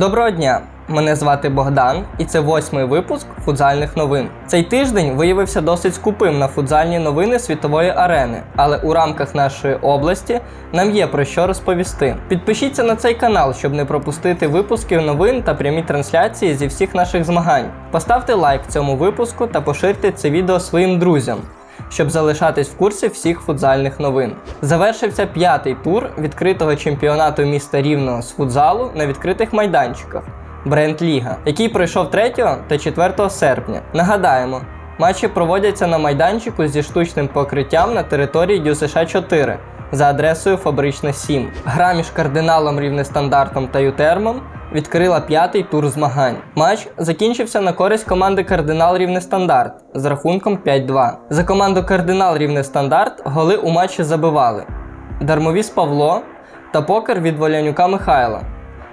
Доброго дня! Мене звати Богдан, і це восьмий випуск футзальних новин. Цей тиждень виявився досить скупим на футзальні новини світової арени, але у рамках нашої області нам є про що розповісти. Підпишіться на цей канал, щоб не пропустити випусків новин та прямі трансляції зі всіх наших змагань. Поставте лайк цьому випуску та поширте це відео своїм друзям щоб залишатись в курсі всіх футзальних новин. Завершився п'ятий тур відкритого чемпіонату міста Рівного з футзалу на відкритих майданчиках Бренд Ліга, який пройшов 3 та 4 серпня. Нагадаємо, матчі проводяться на майданчику зі штучним покриттям на території ДЮСШ 4 за адресою Фабрична 7. Гра між кардиналом рівнестандартом та Ютермом відкрила п'ятий тур змагань. Матч закінчився на користь команди Кардинал Рівнестандарт з рахунком 5-2. За команду Кардинал Рівнестандарт голи у матчі забивали Дармовіс Павло та покер від Волянюка Михайла.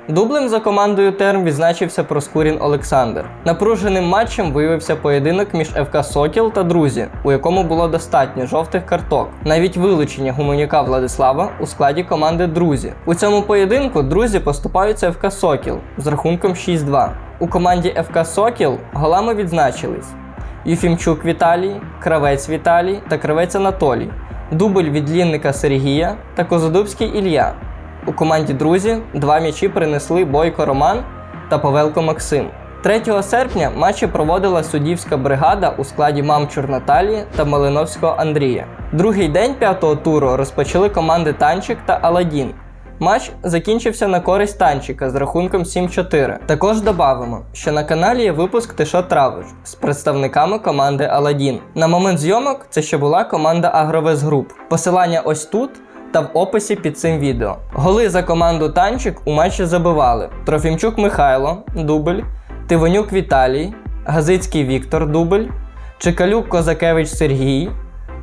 Дублем за командою Терм відзначився Проскурін Олександр. Напруженим матчем виявився поєдинок між ФК Сокіл та Друзі, у якому було достатньо жовтих карток. Навіть вилучення гуманюка Владислава у складі команди Друзі. У цьому поєдинку друзі поступаються ФК Сокіл з рахунком 6-2. У команді ФК Сокіл голами відзначились Юфімчук Віталій, Кравець Віталій та Кравець Анатолій. Дубль від Лінника Сергія та Козадубський Ілля. У команді друзі два м'ячі принесли Бойко Роман та Павелко Максим. 3 серпня матчі проводила суддівська бригада у складі Мамчур Наталії та Малиновського Андрія. Другий день п'ятого туру розпочали команди Танчик та Аладін. Матч закінчився на користь танчика з рахунком 7-4. Також додамо, що на каналі є випуск Тишо Травиш з представниками команди Аладін. На момент зйомок це ще була команда Агровес Груп. Посилання ось тут та в описі під цим відео. Голи за команду Танчик у матчі забивали Трофімчук Михайло, дубль, Тивонюк Віталій, Газицький Віктор, дубль, Чекалюк Козакевич Сергій,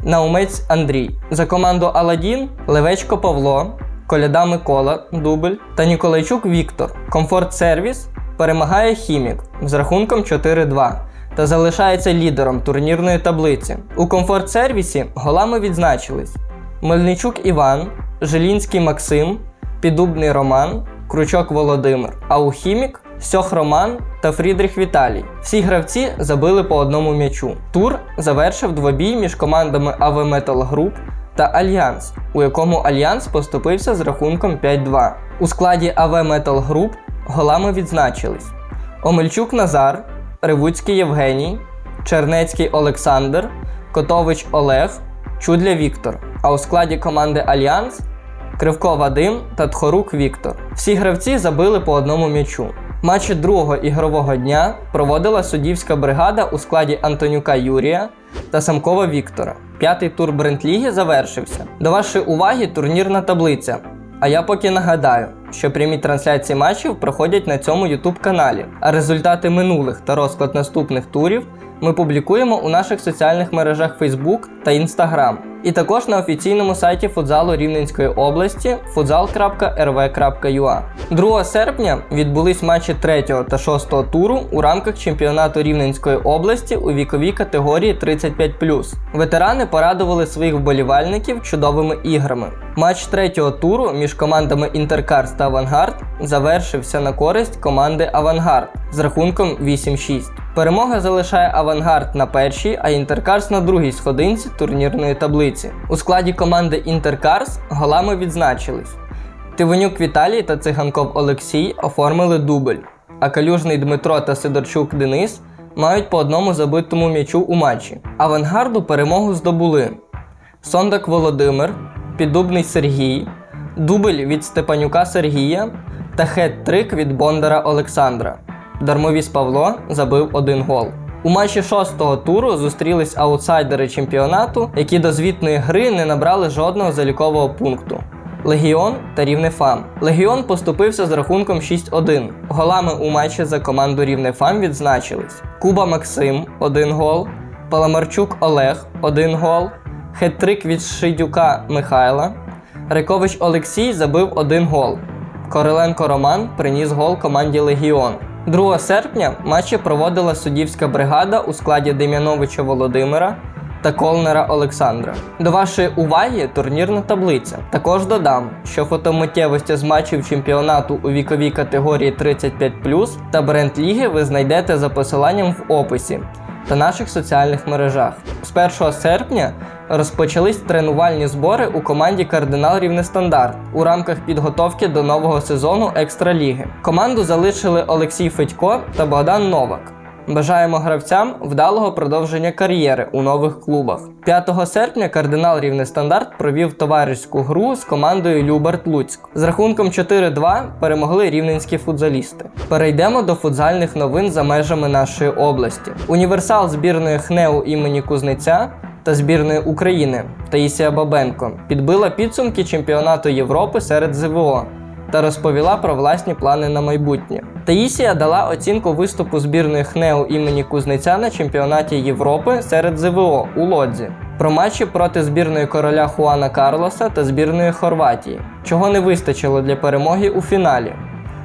Наумець Андрій. За команду Аладін Левечко Павло, Коляда Микола, дубль та Ніколайчук Віктор. Комфорт Сервіс перемагає Хімік з рахунком 4-2 та залишається лідером турнірної таблиці. У комфорт сервісі голами відзначились Мельничук Іван, Желінський Максим, Підубний Роман, Кручок Володимир, а у Хімік Сьох Роман та Фрідріх Віталій. Всі гравці забили по одному м'ячу. Тур завершив двобій між командами АВ Метал Груп та Альянс, у якому Альянс поступився з рахунком 5-2. У складі АВ Метал Груп голами відзначились Омельчук Назар, Ревуцький Євгеній, Чернецький Олександр, Котович Олег, Чудля Віктор. А у складі команди Альянс Кривко Вадим та Тхорук Віктор. Всі гравці забили по одному м'ячу. Матчі другого ігрового дня проводила суддівська бригада у складі Антонюка Юрія та Самкова Віктора. П'ятий тур Брендліги завершився. До вашої уваги турнірна таблиця. А я поки нагадаю, що прямі трансляції матчів проходять на цьому YouTube каналі, а результати минулих та розклад наступних турів ми публікуємо у наших соціальних мережах Facebook та Instagram. І також на офіційному сайті футзалу Рівненської області futsal.rv.ua. 2 серпня відбулись матчі 3 та 6 туру у рамках чемпіонату Рівненської області у віковій категорії 35. Ветерани порадували своїх вболівальників чудовими іграми. Матч третього туру між командами Інтеркарс та Авангард завершився на користь команди Авангард з рахунком 8-6. Перемога залишає Авангард на першій, а Інтеркарс на другій сходинці турнірної таблиці. У складі команди Інтеркарс голами відзначились. Тивонюк Віталій та Циганков Олексій оформили дубль, а Калюжний Дмитро та Сидорчук Денис мають по одному забитому м'ячу у матчі. Авангарду перемогу здобули Сондак Володимир, Піддубний Сергій, дубль від Степанюка Сергія та хет-трик від Бондара Олександра. Дармовіс Павло забив один гол. У матчі шостого туру зустрілись аутсайдери чемпіонату, які до звітної гри не набрали жодного залікового пункту. Легіон та Рівне Фам. Легіон поступився з рахунком 6-1. Голами у матчі за команду Рівне Фам відзначились: Куба Максим 1 гол, Паламарчук Олег 1 гол, хет-трик від Шидюка Михайла. Рекович Олексій забив 1 гол. Короленко Роман приніс гол команді Легіон. 2 серпня матчі проводила суддівська бригада у складі Дем'яновича Володимира, та Колнера Олександра. До вашої уваги турнірна таблиця. Також додам, що фотомиттєвості з матчів чемпіонату у віковій категорії 35 та бренд ліги ви знайдете за посиланням в описі та наших соціальних мережах. З 1 серпня розпочались тренувальні збори у команді Кардинал Рівнестандарт у рамках підготовки до нового сезону Екстраліги. Команду залишили Олексій Федько та Богдан Новак. Бажаємо гравцям вдалого продовження кар'єри у нових клубах. 5 серпня кардинал Рівнестандарт провів товариську гру з командою Люберт Луцьк. З рахунком 4-2 перемогли рівненські футзалісти. Перейдемо до футзальних новин за межами нашої області. Універсал збірної ХНЕУ імені Кузнеця та збірної України Таїсія Бабенко підбила підсумки чемпіонату Європи серед ЗВО та розповіла про власні плани на майбутнє. Таїсія дала оцінку виступу збірної ХНЕУ імені Кузнеця на чемпіонаті Європи серед ЗВО у Лодзі. Про матчі проти збірної короля Хуана Карлоса та збірної Хорватії, чого не вистачило для перемоги у фіналі.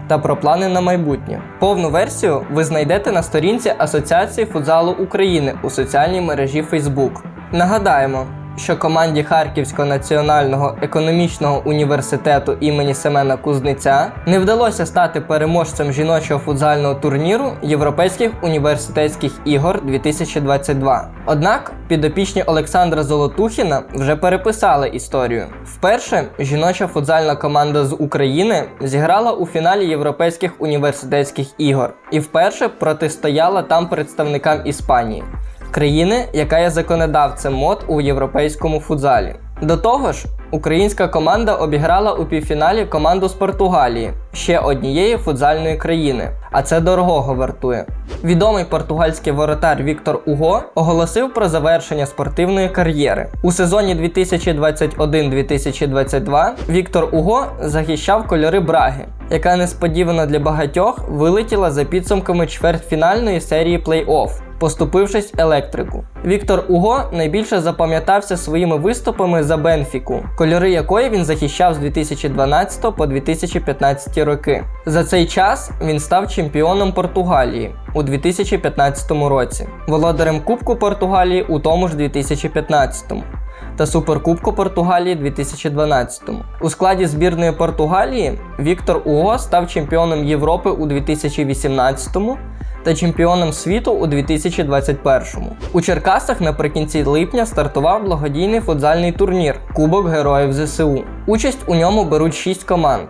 Та про плани на майбутнє. Повну версію ви знайдете на сторінці Асоціації футзалу України у соціальній мережі Facebook. Нагадаємо, що команді Харківського національного економічного університету імені Семена Кузниця не вдалося стати переможцем жіночого футзального турніру Європейських університетських ігор 2022. Однак підопічні Олександра Золотухіна вже переписали історію. Вперше жіноча футзальна команда з України зіграла у фіналі Європейських університетських ігор і вперше протистояла там представникам Іспанії країни, яка є законодавцем мод у європейському футзалі. До того ж, українська команда обіграла у півфіналі команду з Португалії, ще однієї футзальної країни, а це дорогого вартує. Відомий португальський воротар Віктор Уго оголосив про завершення спортивної кар'єри. У сезоні 2021-2022 Віктор Уго захищав кольори Браги, яка несподівано для багатьох вилетіла за підсумками чвертьфінальної серії плей-офф поступившись електрику. Віктор Уго найбільше запам'ятався своїми виступами за Бенфіку, кольори якої він захищав з 2012 по 2015 роки. За цей час він став чемпіоном Португалії у 2015 році, володарем Кубку Португалії у тому ж 2015 та Суперкубку Португалії 2012 У складі збірної Португалії Віктор Уго став чемпіоном Європи у 2018 та чемпіоном світу у 2021-му. У Черкасах наприкінці липня стартував благодійний футзальний турнір Кубок Героїв ЗСУ. Участь у ньому беруть 6 команд.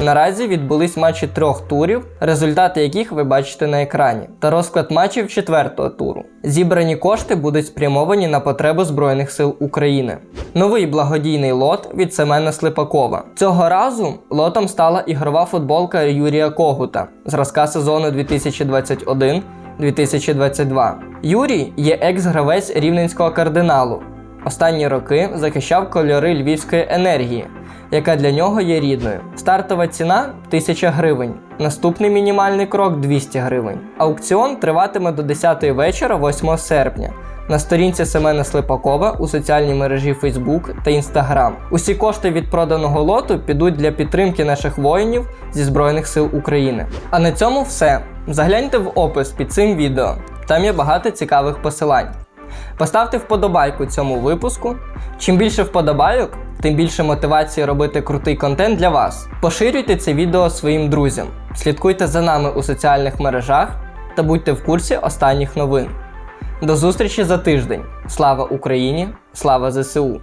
Наразі відбулись матчі трьох турів, результати яких ви бачите на екрані, та розклад матчів четвертого туру. Зібрані кошти будуть спрямовані на потреби Збройних сил України. Новий благодійний лот від Семена Слипакова. Цього разу лотом стала ігрова футболка Юрія Когута зразка сезону 2021-2022. Юрій є екс-гравець рівненського кардиналу. Останні роки захищав кольори львівської енергії яка для нього є рідною. Стартова ціна 1000 гривень. Наступний мінімальний крок 200 гривень. Аукціон триватиме до 10 вечора, 8 серпня. На сторінці Семена Слипакова у соціальній мережі Facebook та Instagram. Усі кошти від проданого лоту підуть для підтримки наших воїнів зі Збройних сил України. А на цьому все. Загляньте в опис під цим відео. Там є багато цікавих посилань. Поставте вподобайку цьому випуску. Чим більше вподобайок, тим більше мотивації робити крутий контент для вас. Поширюйте це відео своїм друзям, слідкуйте за нами у соціальних мережах та будьте в курсі останніх новин. До зустрічі за тиждень. Слава Україні! Слава ЗСУ!